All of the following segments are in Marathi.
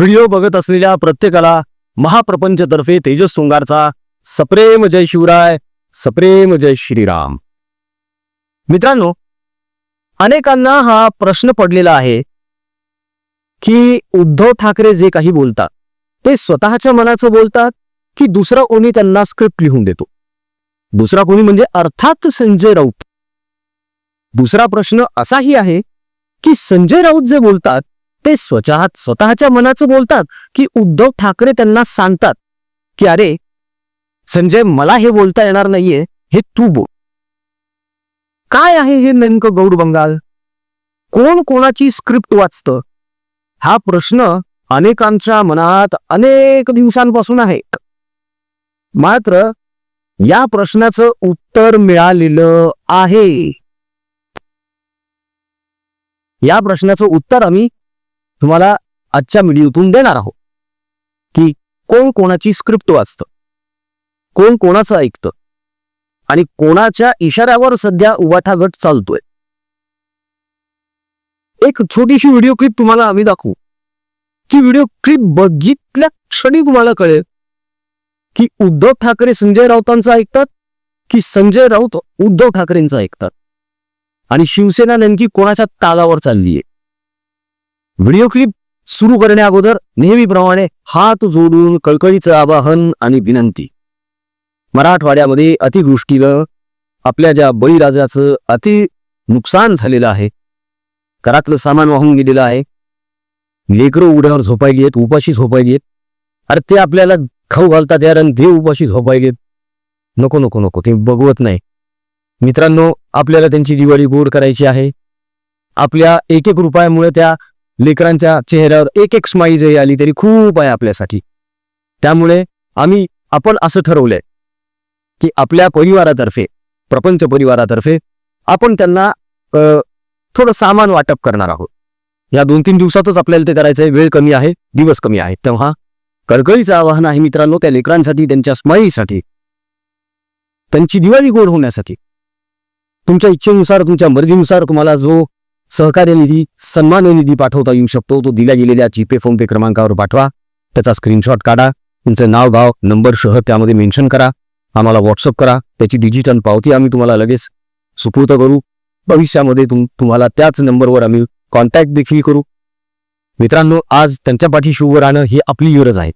व्हिडिओ बघत असलेल्या प्रत्येकाला महाप्रपंचतर्फे तेजस सुंगारचा सप्रेम जय शिवराय सप्रेम जय श्रीराम. मित्रांनो अनेकांना हा प्रश्न पडलेला आहे की उद्धव ठाकरे जे काही बोलतात ते स्वतःच्या मनाचं बोलतात की दुसरा कोणी त्यांना स्क्रिप्ट लिहून देतो? दुसरा कोणी म्हणजे अर्थात संजय राऊत. दुसरा प्रश्न असाही आहे की संजय राऊत जे बोलतात ते स्वतः स्वतःच्या मनाचं बोलतात की उद्धव ठाकरे त्यांना सांगतात की अरे संजय मला हे बोलता येणार नाहीये हे तू बोल. काय आहे हे नेमकं गौड बंगाल? कोण कोणाची स्क्रिप्ट वाचतं? हा प्रश्न अनेकांच्या मनात अनेक दिवसांपासून आहे. मात्र या प्रश्नाचं उत्तर मिळालेलं आहे. या प्रश्नाचं उत्तर आम्ही तुम्हाला आजच्या व्हिडिओतून देणार आहोत. की कोण कोणाची स्क्रिप्ट वाचतं कोण कोणाचं ऐकतं आणि कोणाच्या इशाऱ्यावर सध्या उवाठागट चालतोय. एक छोटीशी व्हिडिओ क्लिप तुम्हाला आम्ही दाखवू. ती व्हिडिओ क्लिप बघितल्या क्षणी तुम्हाला कळेल की उद्धव ठाकरे संजय राऊतांचं ऐकतात की संजय राऊत उद्धव ठाकरेंचं ऐकतात. आणि शिवसेना नेमकी कोणाच्या तालावर चालली आहे व्हिडिओ क्लिप सुरू करण्या अगोदर नेहमीप्रमाणे हात जोडून कळकळीचं आवाहन आणि विनंती. मराठवाड्यामध्ये अतिवृष्टीनं आपल्या ज्या बळीराजाचं अति नुकसान झालेलं आहे घरातलं सामान वाहून गेलेलं आहे लेकरं उड्यावर झोपायली आहेत उपाशी झोपायली आहेत अरे ते आपल्याला खाऊ घालतात यार आणि देव उपाशी झोपायलेत नको नको नको ते बघवत नाही. मित्रांनो आपल्याला त्यांची दिवाळी गोड करायची आहे. आपल्या एक एक रुपयामुळे त्या लेकरांच्या चेहऱ्यावर एक एक स्माईल जरी आली तरी खूप आहे आपल्यासाठी. त्यामुळे आम्ही आपण असं ठरवलंय की आपल्या परिवारातर्फे प्रपंच परिवारातर्फे आपण त्यांना थोडं सामान वाटप करणार आहोत. या दोन तीन दिवसातच आपल्याला ते करायचंय. वेळ कमी आहे दिवस कमी आहे. तेव्हा कळकळीचं आवाहन आहे मित्रांनो त्या लेकरांसाठी त्यांच्या स्माईसाठी त्यांची दिवाळी गोड होण्यासाठी. तुमच्या इच्छेनुसार तुमच्या मर्जीनुसार तुम्हाला जो सहकार्य निधी सन्मान निधी पाठवता येऊ शकतो. तो दिल्या गेलेल्या जीपे फोन पे क्रमांकावर पाठवा. त्याचा स्क्रीनशॉट काढा. तुमचं नाव गाव नंबर शहर त्यामध्ये मेन्शन करा. आम्हाला व्हॉट्सअप करा. त्याची डिजिटल पावती आम्ही तुम्हाला लगेच सुपूर्त करू. भविष्यामध्ये तुम तुम्हाला त्याच नंबरवर आम्ही कॉन्टॅक्ट देखील करू. मित्रांनो आज त्यांच्या पाठीशी उभं राहणं ही आपली गरज आहे.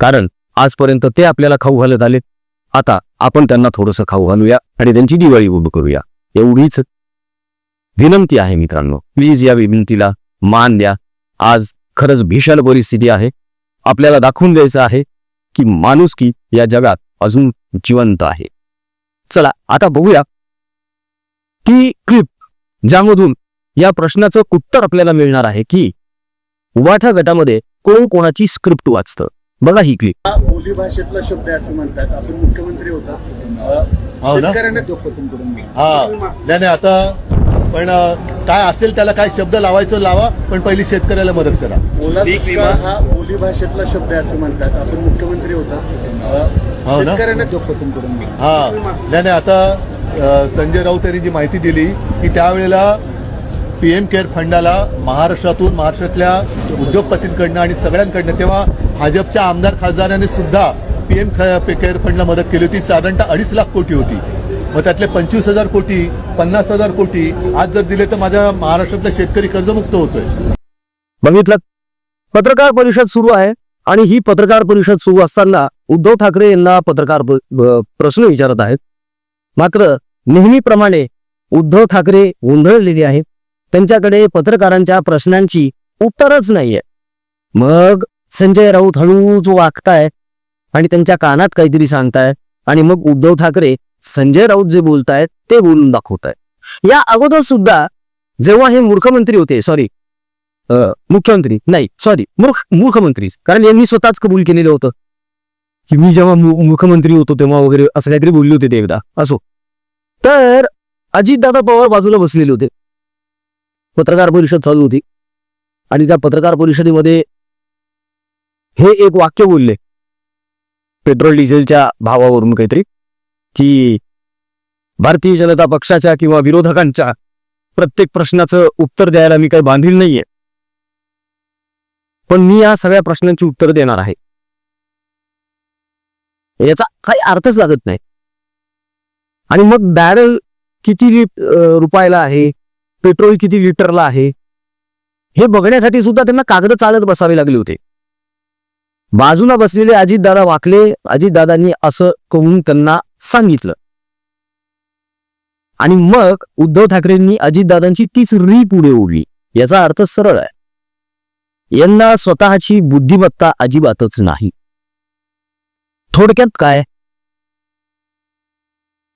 कारण आजपर्यंत ते आपल्याला खाऊ घालत आले. आता आपण त्यांना थोडंसं खाऊ घालूया आणि त्यांची दिवाळी उभं करूया. एवढीच विनंती आहे मित्रांनो प्लीज या विनंतीला मान द्या. आज खरंच भीषण परिस्थिती आहे. आपल्याला दाखवून द्यायचं आहे की माणुसकी या जगात अजून जिवंत आहे. चला आता बघूया ती क्लिप ज्यामधून या प्रश्नाचं उत्तर आपल्याला मिळणार आहे की उबाठा गटामध्ये कोण कोणाची स्क्रिप्ट वाचतं. बघा ही क्लिप हा बोली भाषेतला शब्द आहे असं म्हणतात. आपण मुख्यमंत्री होता. हो ना? शेतकऱ्यांना हा. आता पण काय असेल त्याला काय शब्द लावायचं लावा पण पहिली शेतकऱ्याला मदत करा. ओला दुष्काळ हा बोली भाषेतला शब्द आहे असं म्हणतात. आपण मुख्यमंत्री होता. हो ना? शेतकऱ्यांना जोखमीकडून मी हा. नाही नाही आता संजय राऊत यांनी जी माहिती दिली की त्यावेळेला पी एम केअर फंडाला महाराष्ट्रातून महाराष्ट्रातल्या उद्योगपतींकडनं आणि सगळ्यांकडनं तेव्हा भाजपच्या आमदार खासदारांनी सुद्धा पी एम केअर फंडला मदत केली होती. साधारणतः अडीच लाख कोटी होती. मग त्यातले पंचवीस हजार कोटी पन्नास हजार कोटी आज जर दिले तर माझ्या महाराष्ट्रातला शेतकरी कर्जमुक्त होतोय. बघितलं? पत्रकार परिषद सुरू आहे आणि ही पत्रकार परिषद सुरू असताना उद्धव ठाकरे यांना पत्रकार प्रश्न विचारत आहेत. मात्र नेहमीप्रमाणे उद्धव ठाकरे गोंधळलेले आहेत. त्यांच्याकडे पत्रकारांच्या प्रश्नांची उत्तरच नाहीये. मग संजय राऊत हळूच वागताय आणि त्यांच्या कानात काहीतरी सांगताय आणि मग उद्धव ठाकरे संजय राऊत जे बोलतायत ते बोलून दाखवताय या अगोदर सुद्धा जेव्हा हे मूर्खमंत्री होते सॉरी मुख्यमंत्री नाही सॉरी मूर्ख मूर्खमंत्री कारण यांनी स्वतःच कबूल केलेलं होतं. की मी जेव्हा मुख्यमंत्री होतो तेव्हा वगैरे असं काहीतरी बोलले होते ते एकदा असो. तर अजितदादा पवार बाजूला बसलेले होते. पत्रकार परिषद चालू होती. आणि त्या पत्रकार परिषदेमध्ये हे एक वाक्य बोलले. पेट्रोल डिझेलच्या भावावरून काहीतरी. की भारतीय जनता पक्षाच्या किंवा विरोधकांच्या प्रत्येक प्रश्नाचं उत्तर द्यायला मी काही बांधील नाहीये. पण मी या सगळ्या प्रश्नांची उत्तर देणार आहे. याचा काही अर्थच लागत नाही. आणि मग बॅरल किती रुपयाला आहे? पेट्रोल किती लिटरला आहे? हे बघण्यासाठी सुद्धा त्यांना कागद चालत बसावे लागले होते. बाजूला बसलेले अजितदादा वाकले अजितदादांनी असं करून त्यांना सांगितलं. आणि मग उद्धव ठाकरेंनी अजितदादांची तीच री पुढे ओढली. याचा अर्थ सरळ आहे. यांना स्वतःची बुद्धिमत्ता अजिबातच नाही. थोडक्यात काय?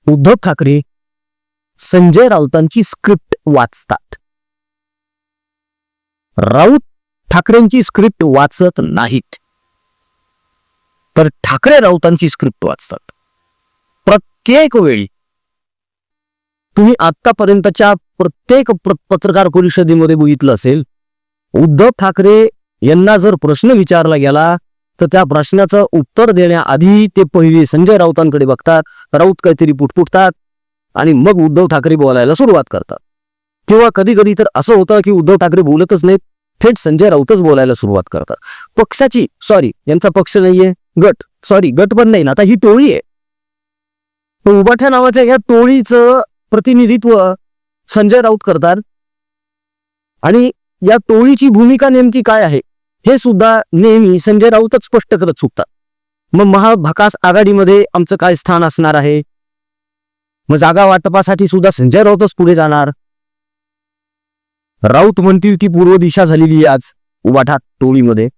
उद्धव ठाकरे संजय राऊतांची स्क्रिप्ट वाचतात. राऊत ठाकरेंची स्क्रिप्ट वाचत नाहीत. तर ठाकरे राऊतांची स्क्रिप्ट वाचतात. प्रत्येक वेळी. तुम्ही आतापर्यंतच्या प्रत्येक पत्रकार परिषदेमध्ये बघितलं असेल उद्धव ठाकरे यांना जर प्रश्न विचारला गेला तर त्या प्रश्नाचं उत्तर देण्याआधी ते पहिले संजय राऊतांकडे बघतात राऊत काहीतरी पुटपुटतात आणि मग उद्धव ठाकरे बोलायला सुरुवात करतात. तेव्हा कधी कधी तर असं होतं की उद्धव ठाकरे बोलतच नाहीत थेट संजय राऊतच बोलायला सुरुवात करतात. पक्षाची सॉरी यांचा पक्ष नाहीये. गट. सॉरी गट पण नाही ना. आता ही टोळी आहे. उबाठ्या नावाच्या या टोळीचं प्रतिनिधित्व संजय राऊत करतात. आणि या टोळीची भूमिका नेमकी काय आहे हे सुद्धा नेहमी संजय राऊतच स्पष्ट करत चुकतात मग महाभकास आघाडीमध्ये आमचं काय स्थान असणार आहे? मग जागा वाटपासाठी सुद्धा संजय राऊतच पुढे जाणार. राऊत म्हणतील ती पूर्व दिशा झालेली आज उबाठा टोळीमध्ये.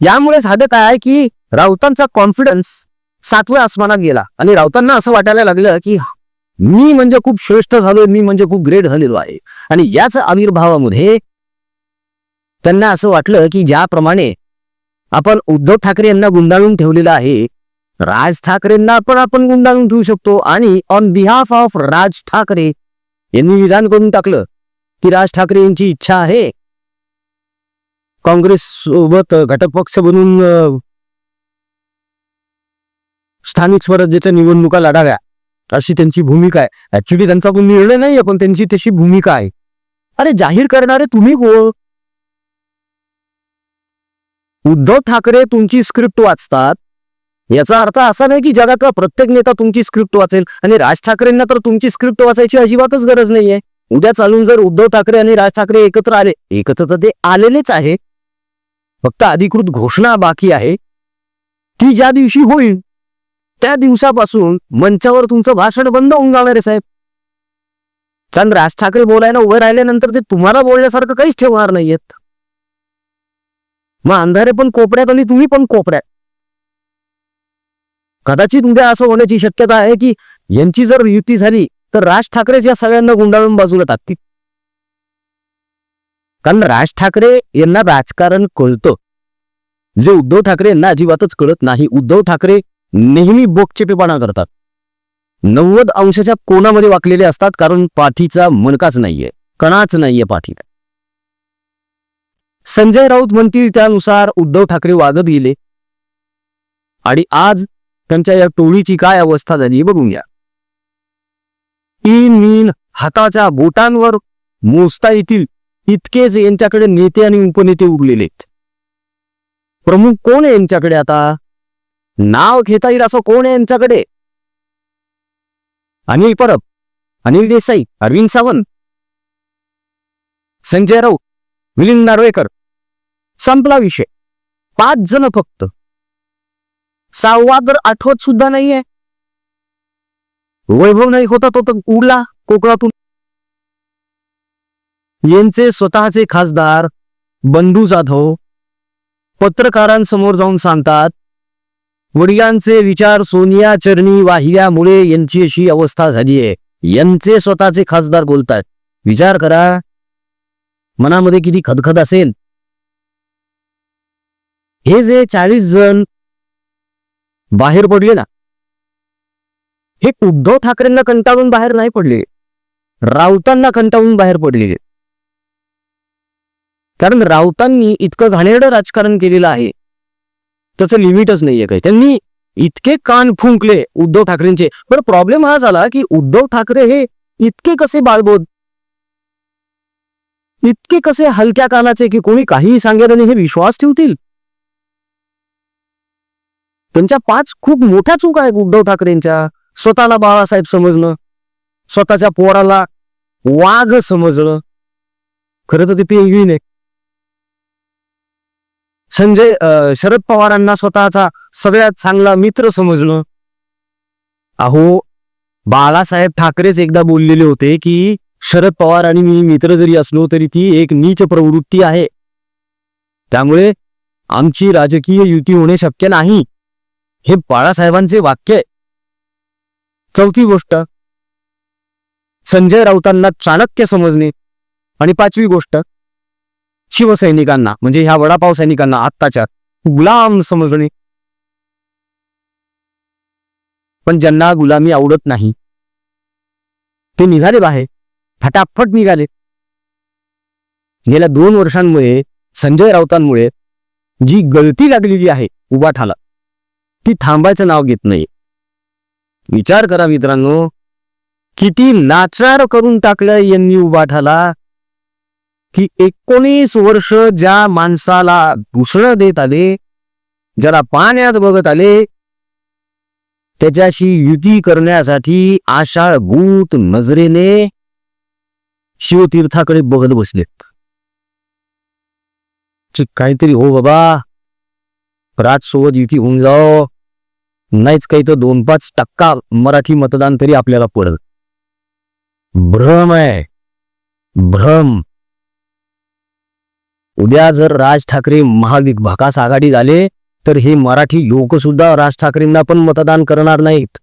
यामुळे साधं काय आहे की राऊतांचा कॉन्फिडन्स सातव्या आसमानात गेला. आणि राऊतांना असं वाटायला लागलं की मी म्हणजे खूप श्रेष्ठ झालोय मी म्हणजे खूप ग्रेट झालेलो आहे. आणि याच आविर्भावामध्ये त्यांना असं वाटलं की ज्याप्रमाणे आपण उद्धव ठाकरे यांना गुंडाळून ठेवलेलं आहे राज ठाकरेंना पण आपण गुंडाळून ठेवू शकतो. आणि on behalf of Raj Thackeray यांनी विधान करून टाकलं की राज ठाकरे यांची इच्छा आहे काँग्रेस सोबत घटक पक्ष बनून स्थानिक स्वराज्याच्या निवडणुका लढाव्या अशी त्यांची भूमिका आहे. ऍक्च्युली त्यांचा कोण निर्णय नाहीये पण त्यांची तशी भूमिका आहे. अरे जाहीर करणारे तुम्ही कोण? उद्धव ठाकरे तुमची स्क्रिप्ट वाचतात. याचा अर्थ असा नाही की जगातला प्रत्येक नेता तुमची स्क्रिप्ट वाचेल आणि राज ठाकरेंना तर तुमची स्क्रिप्ट वाचायची अजिबातच गरज नाहीये. उद्या चालून जर उद्धव ठाकरे आणि राज ठाकरे एकत्र आले एकत्र तर ते आलेलेच आहे. फक्त अधिकृत घोषणा बाकी आहे. ती ज्या दिवशी होईल त्या दिवसापासून मंचावर तुमचं भाषण बंद होऊन जाणार आहे साहेब. कारण राज ठाकरे बोलायला उभे राहिल्यानंतर ते तुम्हाला बोलण्यासारखं काहीच ठेवणार नाहीयेत. मग अंधारे पण कोपऱ्यात आणि तुम्ही पण कोपऱ्यात. कदाचित उद्या असं होण्याची शक्यता आहे की यांची जर युती झाली तर राज ठाकरेच या सगळ्यांना गुंडाळून बाजूला टाकतील. कारण राज ठाकरे यांना राजकारण कळतं. जे उद्धव ठाकरे यांना अजिबातच कळत नाही. उद्धव ठाकरे नेहमी बोकचेपेपणा करतात. नव्वद अंशाच्या कोणामध्ये वाकलेले असतात? कारण पाठीचा मणकाच नाहीये. कणाच नाहीये पाठीला. संजय राऊत म्हणतील त्यानुसार उद्धव ठाकरे वागत गेले. आणि आज त्यांच्या या टोळीची काय अवस्था झाली बघून घ्या. इन मीन हाताच्या बोटांवर मोजता येतील. इतकेच यांच्याकडे नेते आणि उपनेते उरलेले आहेत. प्रमुख कोण आहे यांच्याकडे आता? नाव घेता येईल असं कोण आहे यांच्याकडे? अनिल परब अनिल देसाई अरविंद सावंत संजय राऊत मिलिंद नार्वेकर. संपला विषय. पाच जण फक्त. सहावा तर आठवत सुद्धा नाहीये. वैभव नाही होता तो तर उडला कोकणातून. यांचे स्वतःचे खासदार बंधू जाधव पत्रकारांसमोर जाऊन सांगतात वडिलांचे विचार सोनिया चरणी वाहिल्यामुळे यांची अशी अवस्था झाली आहे. यांचे स्वतःचे खासदार बोलतात विचार करा मनामध्ये किती खदखद असेल. हे जे चाळीस जण बाहेर पडले ना हे उद्धव ठाकरेंना कंटाळून बाहेर नाही पडले राऊतांना कंटाळून बाहेर पडलेले कारण राऊतांनी इतकं घाणेरडं राजकारण केलेलं आहे. त्याचं लिमिटच नाहीये काही. त्यांनी इतके कान फुंकले उद्धव ठाकरेंचे. पण प्रॉब्लेम हा झाला की उद्धव ठाकरे हे इतके कसे बाळबोध? इतके कसे हलक्या कानाचे की कोणी काहीही सांगेल आणि हे विश्वास ठेवतील? त्यांच्या पाच खूप मोठ्या चूक आहेत उद्धव ठाकरेंच्या. स्वतःला बाळासाहेब समजणं. स्वतःच्या पोराला वाघ समजणं. खरं तर ते पेंगवीन आहे. संजय शरद पवारांना स्वतःचा सगळ्यात चांगला मित्र समजणं. अहो बाळासाहेब ठाकरेच एकदा बोललेले होते की शरद पवार आणि मी मित्र जरी असलो तरी ती एक नीच प्रवृत्ती आहे. त्यामुळे आमची राजकीय युती होणे शक्य नाही. हे बाळासाहेबांचे वाक्य आहे. चौथी गोष्ट संजय राऊतांना चाणक्य समजणे. आणि पाचवी गोष्ट शिवसैनिकांना म्हणजे ह्या वडापाव सैनिकांना आत्ताच्या गुलाम समजणे पण ज्यांना गुलामी आवडत नाही ते निघाले बाहेर फटाफट निघाले. गेल्या दोन वर्षांमुळे संजय राऊतांमुळे जी गळती लागलेली आहे उबाठाला ती थांबायचं नाव घेत नाही विचार करा मित्रांनो किती नाचार करून टाकलं यांनी उबाठाला. की एकोणीस वर्ष ज्या माणसाला भूषण देत आले ज्याला पाण्यात बघत आले त्याच्याशी युती करण्यासाठी आषाढभूत नजरेने शिवतीर्थाकडे बघत बसलेत. काहीतरी हो बाबा राजसोबत युती होऊन जाओ. नाहीच काही तर दोन पाच टक्का मराठी मतदान तरी आपल्याला पडल. भ्रम आहे. भ्रम. उद्या जर राज ठाकरे महाविकास आघाडी झाले तर हे मराठी लोक सुद्धा राज ठाकरेंना पण मतदान करणार नाहीत.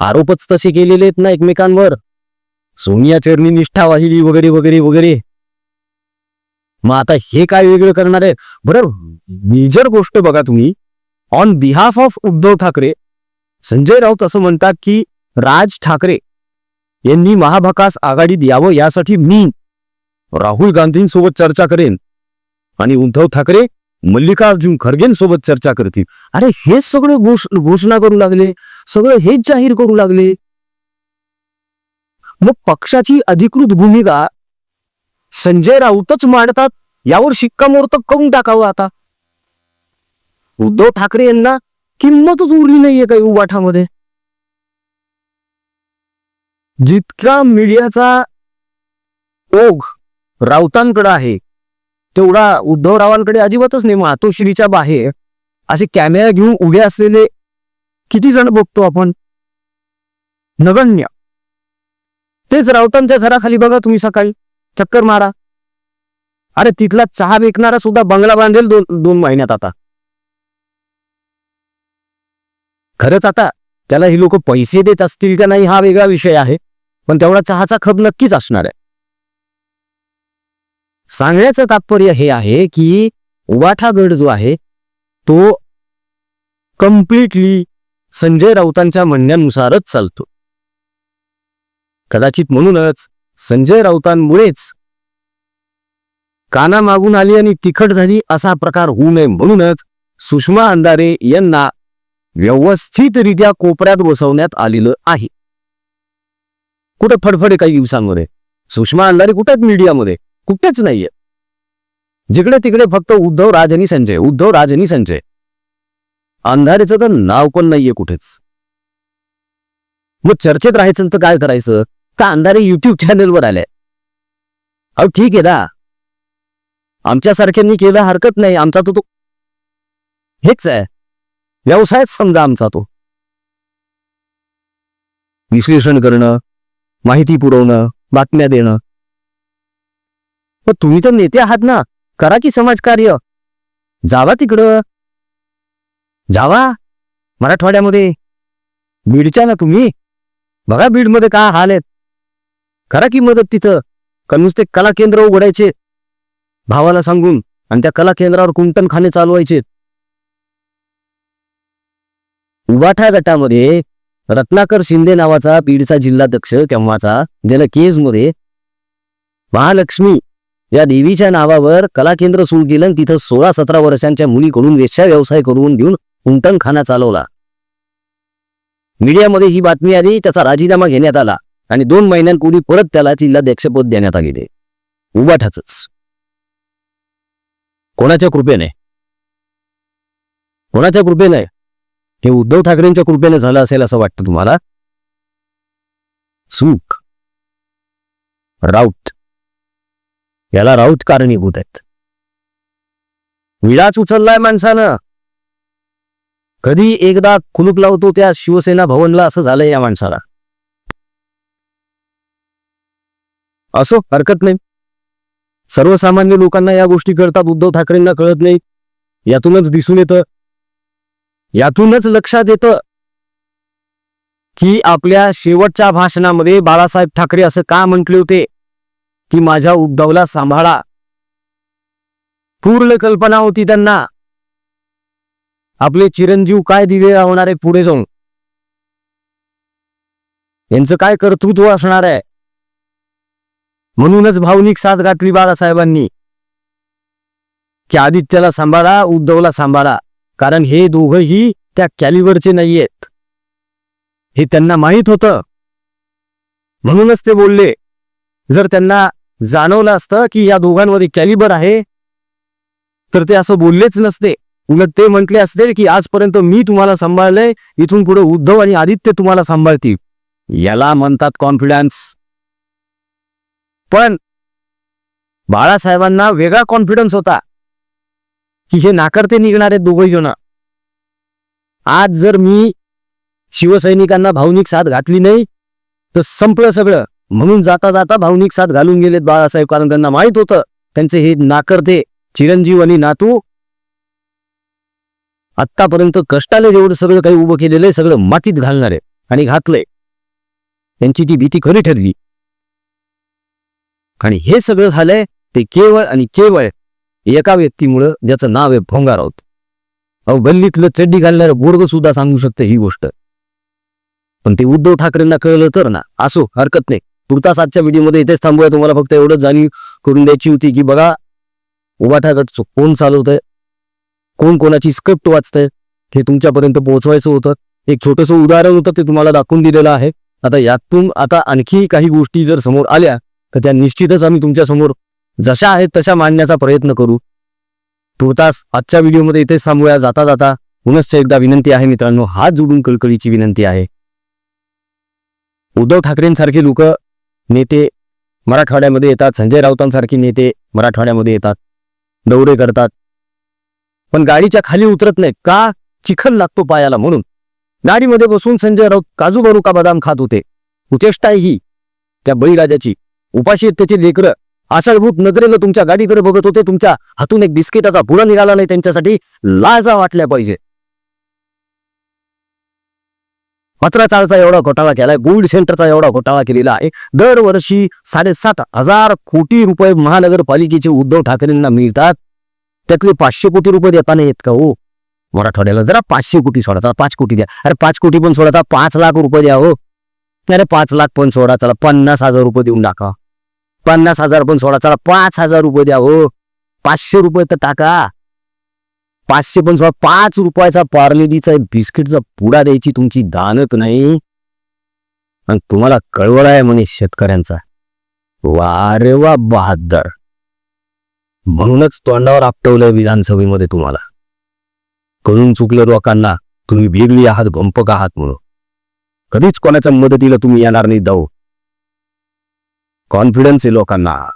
आरोपच तसे केलेले आहेत ना एकमेकांवर. सोनिया चरणी निष्ठा वाहिली वगैरे वगैरे वगैरे. मग आता हे काय वेगळं करणार आहे? बरं मेजर गोष्ट बघा तुम्ही. On behalf of Uddhav Thackeray Sanjay Raut असं म्हणतात की राज ठाकरे यांनी महाभकास आघाडीत यावं यासाठी मी राहुल गांधींसोबत चर्चा करेन आणि उद्धव ठाकरे मल्लिकार्जुन खरगेंसोबत चर्चा करतील. अरे हेच सगळे घोषणा करू लागले. सगळं हेच जाहीर करू लागले. मग पक्षाची अधिकृत भूमिका संजय राऊतच मांडतात यावर शिक्कामोर्तब करून टाकावं आता. उद्धव ठाकरे यांना किंमतच उरली नाहीये काही उबाठामध्ये. जितका मीडियाचा ओघ राऊतांकडे आहे. तेवढा उद्धवरावांकडे अजिबातच नाही मातोश्रीच्या बाहेर. असे कॅमेरा घेऊन उभे असलेले किती जण बघतो आपण? नगण्य. तेच राऊतांच्या घराखाली बघा तुम्ही सकाळी. चक्कर मारा. अरे तिथला चहा विकणारा सुद्धा बंगला बांधेल दोन दोन महिन्यात आता. खरंच आता त्याला ही लोक पैसे देत असतील का नाही हा वेगळा विषय आहे. पण तेवढा चहाचा खप नक्कीच असणार आहे. सांगण्याचं तात्पर्य हे आहे की उबाठा गड जो आहे तो कम्प्लिटली संजय राऊतांच्या म्हणण्यानुसारच चालतो. कदाचित म्हणूनच संजय राऊतांमुळेच काना मागून आली आणि तिखट झाली असा प्रकार होऊ नये म्हणूनच सुषमा अंधारे यांना व्यवस्थितरित्या कोपऱ्यात बसवण्यात आलेलं आहे. कुठं फडफडे काही दिवसांमध्ये? सुषमा अंधारे कुठेच मीडियामध्ये कुठेच नाहीये. जिकडे तिकडे फक्त उद्धव राज आणि संजय उद्धव राज आणि संजय. अंधारेचं तर नाव पण नाहीये कुठेच. मग चर्चेत राहायचं तर काय करायचं? का अंधारे युट्यूब चॅनलवर आले अहो ठीक आहे ना. आमच्यासारख्यांनी केलं हरकत नाही आमचा तो तो हेच आहे. व्यवसायच समजा आमचा तो. विश्लेषण करणं माहिती पुरवणं बातम्या देणं पण तुम्ही तर नेते आहात ना. करा की समाजकार्य. जावा तिकडं. जावा. मराठवाड्यामध्ये. बीडच्या ना तुम्ही. बघा बीडमध्ये काय हाल आहेत. करा की मदत तिथं. का नुसते कला केंद्र उघडायचे. भावाला सांगून. आणि त्या कला केंद्रावर कुंटणखाने चालवायचे. उबाठा गटामध्ये रत्नाकर शिंदे नावाचा बीडचा जिल्हाध्यक्ष केव्हाचा? ज्याला केजमध्ये महालक्ष्मी. या देवीच्या नावावर कला केंद्र सुरू केलं आणि तिथं सोळा सतरा वर्षांच्या मुलीकडून वेश्या व्यवसाय करून घेऊन कुंटणखाना चालवला. मीडियामध्ये ही बातमी आली त्याचा राजीनामा घेण्यात आला आणि दोन महिन्यांपूर्वी परत त्याला जिल्हाध्यक्षपद देण्यात आलेले. उबाठाच कोणाच्या कृपेने? कोणाच्या कृपेने? हे उद्धव ठाकरेंच्या कृपेने झालं असेल असं वाटतं तुम्हाला? सुख. राऊत. याला राऊत कारणीभूत आहेत. विळाच उचललाय माणसानं. कधी एकदा कुलूप लावतो त्या शिवसेना भवनला असं झालंय या माणसाला. असो हरकत नाही. सर्वसामान्य लोकांना या गोष्टी कळतात उद्धव ठाकरेंना कळत नाही. यातूनच दिसून येतं. यातूनच लक्षात येतं की आपल्या शेवटच्या भाषणामध्ये बाळासाहेब ठाकरे असं का म्हटले होते? की माझ्या उद्धवला सांभाळा. पूर्ण कल्पना होती त्यांना. आपले चिरंजीव काय दिवे होणार आहे पुढे जाऊन? यांचं काय कर्तृत्व असणार आहे? म्हणूनच भावनिक साथ घातली बाळासाहेबांनी. की आदित्यला सांभाळा उद्धवला सांभाळा. कारण हे दोघही त्या कॅलिवरचे नाहीयेत. हे त्यांना माहीत होतं. म्हणूनच ते बोलले. जर त्यांना जाणवलं असतं की या दोघांमध्ये कॅलिबर आहे. तर ते असं बोललेच नसते. उलट ते म्हटले असते की आजपर्यंत मी तुम्हाला सांभाळलंय इथून पुढे उद्धव आणि आदित्य तुम्हाला सांभाळतील. याला म्हणतात कॉन्फिडन्स पण बाळासाहेबांना वेगळा कॉन्फिडन्स होता. की हे नाकारते निघणारे दोघही जण. आज जर मी शिवसैनिकांना भावनिक साथ घातली नाही तर संपलं सगळं. म्हणून जाता जाता भावनिक साथ घालून गेलेत बाळासाहेब कारण त्यांना माहीत होतं त्यांचे हे नाकर्ते चिरंजीव आणि नातू आत्तापर्यंत कष्टाने जेवढं सगळं काही उभं केलेलं आहे सगळं मातीत घालणार आहे आणि घातलंय. त्यांची ती भीती खरी ठरली. आणि हे सगळं झालंय ते केवळ आणि केवळ एका व्यक्तीमुळं ज्याचं नाव आहे भोंगाराऊत अहो गल्लीतलं चड्डी घालणारं बोर्ग सुद्धा सांगू शकतं ही गोष्ट. पण ते उद्धव ठाकरेंना कळलं तर ना असो हरकत नाही. तुर्तास आजच्या व्हिडिओमध्ये इथेच थांबूया. तुम्हाला फक्त एवढंच जाणीव करून द्यायची होती की बघा उभाठा गट कोण चालवतंय? कोण कोणाची स्क्रिप्ट वाचतंय? हे तुमच्यापर्यंत पोहोचवायचं होतं. एक छोटंसं उदाहरण होतं ते तुम्हाला दाखवून दिलेलं आहे. आता यातून आता आणखी काही गोष्टी जर समोर आल्या तर त्या निश्चितच आम्ही तुमच्यासमोर जशा आहेत तशा मांडण्याचा प्रयत्न करू. तुर्तास आजच्या व्हिडिओमध्ये इथेच थांबूया. जाता जाता पुनश्च एकदा विनंती आहे मित्रांनो हात जोडून कळकळीची विनंती आहे. उद्धव ठाकरेंसारखे लोक नेते मराठवाड्यामध्ये येतात. संजय राऊतांसारखे नेते मराठवाड्यामध्ये येतात. दौरे करतात. पण गाडीच्या खाली उतरत नाही. का? चिखल लागतो पायाला म्हणून. गाडीमध्ये बसून संजय राऊत काजू बरू का बदाम खात होते? उचेष्टा आहे ही. त्या बळीराजाची. उपाशी आहेत त्याची लेकरं. आषाढभूत नजरेला तुमच्या गाडीकडे बघत होते. तुमच्या हातून एक बिस्किटाचा पुडा निघाला नाही. त्यांच्यासाठी लाजा वाटल्या पाहिजे. पत्राचारचा एवढा घोटाळा केलाय गोल्ड सेंटरचा एवढा घोटाळा केलेला आहे. दरवर्षी साडेसात हजार कोटी रुपये महानगरपालिकेचे उद्धव ठाकरेंना मिळतात. त्यातले पाचशे कोटी रुपये देता येत का हो? मराठवाड्याला जरा पाचशे कोटी सोडा चला पाच कोटी द्या. अरे पाच कोटी पण सोडा चला पाच लाख रुपये द्या हो. अरे पाच लाख पण सोडा चला पन्नास हजार रुपये देऊन टाका. पन्नास हजार पण सोडा चला पाच हजार रुपये द्या हो. पाचशे रुपये तर टाका. पाचशे पण सोळा पाच रुपयाचा पार्लेजीचा बिस्किटचा पुडा द्यायची तुमची दानत नाही. आणि तुम्हाला कळवळा आहे म्हणे शेतकऱ्यांचा. वारे वा बहादर. म्हणूनच तोंडावर आपटवलं विधानसभेमध्ये तुम्हाला. कळून चुकलं लोकांना तुम्ही वेगळी आहात भंपक आहात म्हणून. कधीच कोणाच्या मदतीला तुम्ही येणार नाही दाऊ कॉन्फिडन्स आहे लोकांना.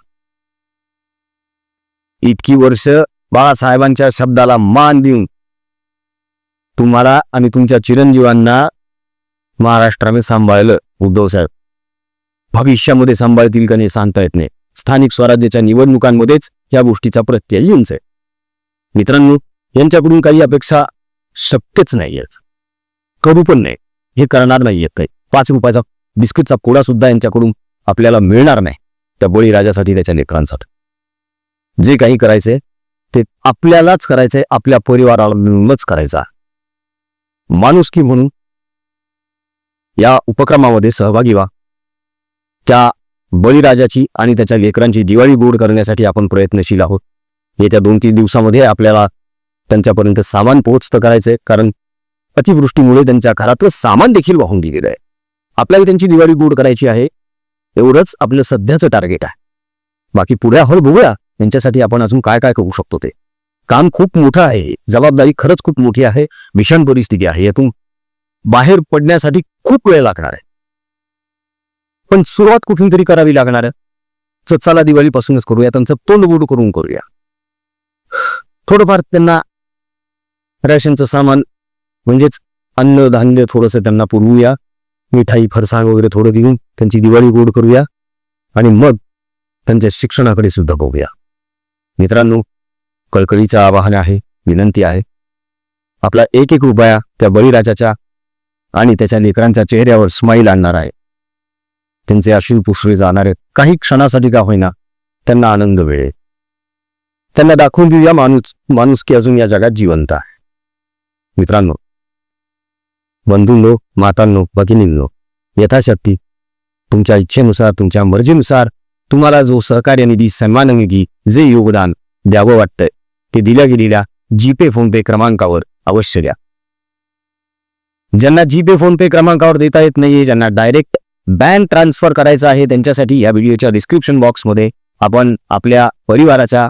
इतकी वर्ष बाळासाहेबांच्या शब्दाला मान देऊन तुम्हाला आणि तुमच्या चिरंजीवांना महाराष्ट्राने सांभाळलं उद्धव साहेब. भविष्यामध्ये सांभाळतील का नाही सांगता येत नाही. स्थानिक स्वराज्याच्या निवडणुकांमध्येच या गोष्टीचा प्रत्यय येऊनच आहे मित्रांनो यांच्याकडून काही अपेक्षा शक्यच नाहीयेत करू पण नाही. हे करणार नाहीयेत काही. पाच रुपयाचा बिस्किटचा कोडा सुद्धा यांच्याकडून आपल्याला मिळणार नाही. त्या बळीराजासाठी त्याच्या लेकरांसाठी. जे काही करायचंय ते आपल्यालाच करायचंय आपल्या परिवाराला मिळूनच करायचा. माणुसकी म्हणून या उपक्रमामध्ये सहभागी व्हा. त्या बळीराजाची आणि त्याच्या लेकरांची दिवाळी बोर्ड करण्यासाठी आपण प्रयत्नशील आहोत. येत्या दोन तीन दिवसामध्ये आपल्याला त्यांच्यापर्यंत सामान पोहोचतं करायचंय कारण अतिवृष्टीमुळे त्यांच्या घरातलं सामान देखील वाहून गेलेलं आहे. आपल्याला त्यांची दिवाळी गोड करायची आहे. एवढंच आपलं सध्याचं टार्गेट आहे. बाकी पुढे हॉल बघूया. यांच्यासाठी आपण अजून काय काय करू शकतो ते? काम खूप मोठं आहे. जबाबदारी खरंच खूप मोठी आहे. भीषण परिस्थिती आहे. यातून बाहेर पडण्यासाठी खूप वेळ लागणार आहे. पण सुरुवात कुठून तरी करावी लागणार आहे. तर चला दिवाळीपासूनच करूया. त्यांचं तोंड करून करूया. थोडंफार त्यांना राशनचं सामान म्हणजेच अन्न धान्य थोडंसं त्यांना पुरवूया. मिठाई फरसाण वगैरे थोडं देऊन त्यांची दिवाळी गोड करूया. आणि मग त्यांच्या शिक्षणाकडे सुद्धा बघूया. मित्रांनो कळकळीचं आवाहन आहे विनंती आहे. आपला एक एक रुपया त्या बळीराजाच्या आणि त्याच्या लेकरांच्या चेहऱ्यावर स्माईल आणणार आहे. त्यांचे अश्रू पुसरे जाणारे काही क्षणासाठी का होईना त्यांना आनंद मिळेल. त्यांना दाखवून देऊया माणूस माणूस की अजून या जगात जिवंत आहे. मित्रांनो बंधूंनो मातांनो भगिनींनो यथाशक्ती तुमच्या इच्छेनुसार तुमच्या मर्जीनुसार तुम्हाला जो सहकार्य निधी सन्मान निधी जे योगदान द्यावं वाटतंय ते दिल्या गेलेल्या जीपे फोनपे क्रमांकावर अवश्य द्या. ज्यांना जीपे फोनपे क्रमांकावर देता येत नाहीये ज्यांना डायरेक्ट बँक ट्रान्सफर करायचं आहे त्यांच्यासाठी या व्हिडिओच्या डिस्क्रिप्शन बॉक्समध्ये आपण आपल्या परिवाराच्या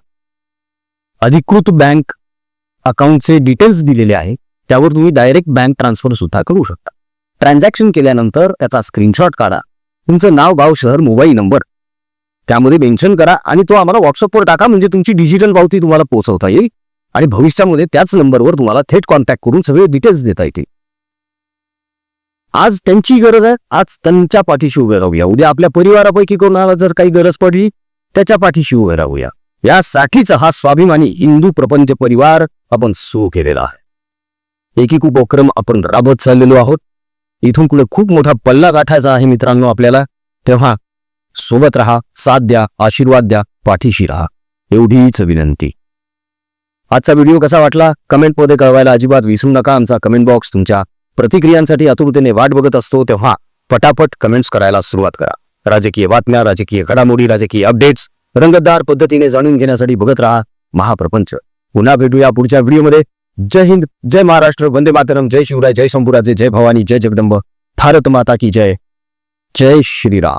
अधिकृत बँक अकाउंटचे डिटेल्स दिलेले आहे. त्यावर तुम्ही डायरेक्ट बँक ट्रान्सफर सुद्धा करू शकता. ट्रान्झॅक्शन केल्यानंतर त्याचा स्क्रीनशॉट काढा. तुमचं नाव गाव शहर मोबाईल नंबर त्यामध्ये मेन्शन करा आणि तो आम्हाला व्हॉट्सअपवर टाका म्हणजे तुमची डिजिटल पावती तुम्हाला पोहोचवता येईल. आणि भविष्यामध्ये त्याच नंबरवर तुम्हाला थेट कॉन्टॅक्ट करून सगळे डिटेल्स देता येतील. आज त्यांची गरज आहे आज त्यांच्या पाठीशी उभे राहूया. उद्या आपल्या परिवारापैकी कोणाला जर काही गरज पडली त्याच्या पाठीशी उभे राहूया. यासाठीच हा स्वाभिमानी हिंदू प्रपंच परिवार आपण सुरू केलेला आहे. एकीक उपक्रम आपण राबत चाललेलो आहोत. इथून पुढे खूप मोठा पल्ला गाठायचा आहे मित्रांनो आपल्याला. तेव्हा सोबत राहा साथ द्या आशीर्वाद द्या पाठीशी राहा. एवढीच विनंती. आजचा व्हिडिओ कसा वाटला? कमेंटमध्ये कळवायला अजिबात विसरू नका. आमचा कमेंट बॉक्स तुमच्या प्रतिक्रियांसाठी आतुरतेने वाट बघत असतो तेव्हा पटापट कमेंट्स करायला सुरुवात करा. राजकीय बातम्या राजकीय घडामोडी राजकीय अपडेट्स रंगतदार पद्धतीने जाणून घेण्यासाठी बघत राहा महाप्रपंच. पुन्हा भेटूया पुढच्या व्हिडिओमध्ये जय हिंद जय महाराष्ट्र वंदे मातरम जय शिवराय जय शंभूराजे जय भवानी जय जगदंब. भारत माता की जय. जय श्रीराम.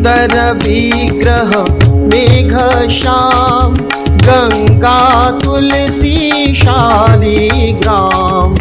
सुंदर विग्रह मेघ श्याम गङ्गा तुलसी शालिग्राम।